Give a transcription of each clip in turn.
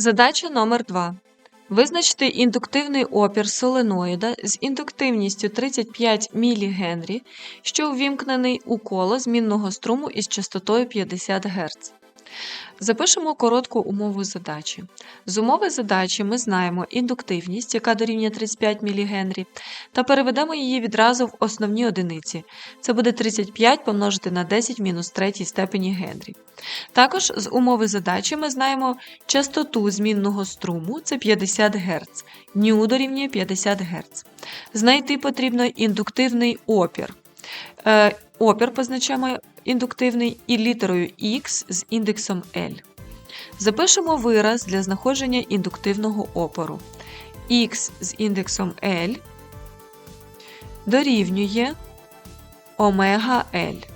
Задача номер 2. Визначити індуктивний опір соленоїда з індуктивністю 35 мГ, що увімкнений у коло змінного струму із частотою 50 Гц. Запишемо коротку умову задачі. З умови задачі ми знаємо індуктивність, яка дорівнює 35 мГ, та переведемо її відразу в основні одиниці. Це буде 35 помножити на 10 мінус 3 степені Генрі. Також з умови задачі ми знаємо частоту змінного струму це 50 Гц, ню дорівнює 50 Гц. Знайти потрібно індуктивний опір. Е, опір позначаємо індуктивний і літерою Х з індексом L. Запишемо вираз для знаходження індуктивного опору. Х з індексом L дорівнює омега L.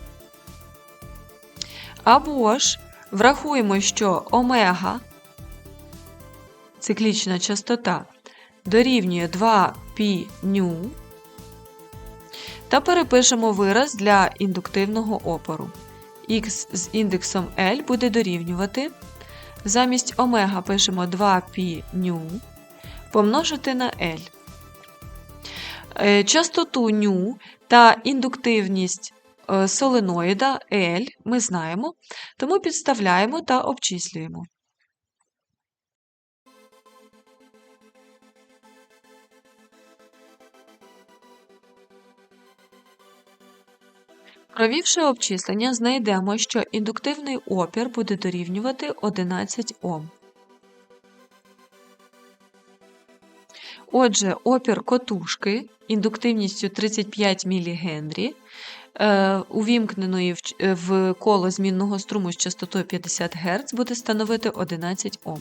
Або ж врахуємо, що омега циклічна частота дорівнює 2 π ню та перепишемо вираз для індуктивного опору. Х з індексом L буде дорівнювати. Замість омега пишемо 2 π ню помножити на L. Е, Частоту ню та індуктивність е, соленоїда L ми знаємо, тому підставляємо та обчислюємо. Провівши обчислення, знайдемо, що індуктивний опір буде дорівнювати 11 Ом. Отже, опір котушки індуктивністю 35 мГ, е, увімкненої в коло змінного струму з частотою 50 Гц, буде становити 11 Ом.